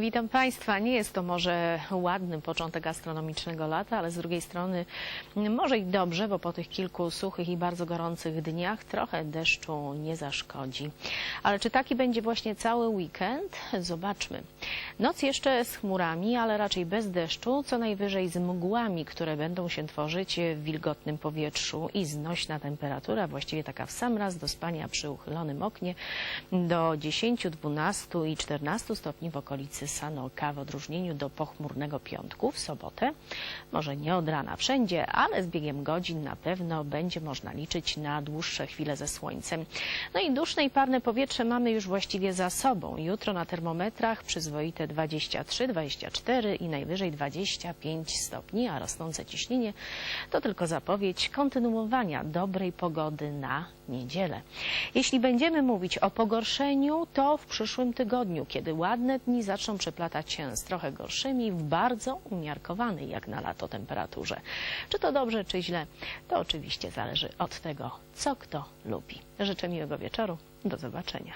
Witam Państwa. Nie jest to może ładny początek astronomicznego lata, ale z drugiej strony może i dobrze, bo po tych kilku suchych i bardzo gorących dniach trochę deszczu nie zaszkodzi. Ale czy taki będzie właśnie cały weekend? Zobaczmy. Noc jeszcze z chmurami, ale raczej bez deszczu, co najwyżej z mgłami, które będą się tworzyć w wilgotnym powietrzu i znośna temperatura, właściwie taka w sam raz do spania przy uchylonym oknie do 10, 12 i 14 stopni w okolicy Sanoka w odróżnieniu do pochmurnego piątku w sobotę. Może nie od rana wszędzie, ale z biegiem godzin na pewno będzie można liczyć na dłuższe chwile ze słońcem. No i duszne i parne powietrze mamy już właściwie za sobą. Jutro na termometrach przyzwoite 23, 24 i najwyżej 25 stopni, a rosnące ciśnienie to tylko zapowiedź kontynuowania dobrej pogody na niedzielę. Jeśli będziemy mówić o pogorszeniu, to w przyszłym tygodniu, kiedy ładne dni zaczną przeplatać się z trochę gorszymi w bardzo umiarkowanej jak na lato temperaturze. Czy to dobrze, czy źle, to oczywiście zależy od tego, co kto lubi. Życzę miłego wieczoru. Do zobaczenia.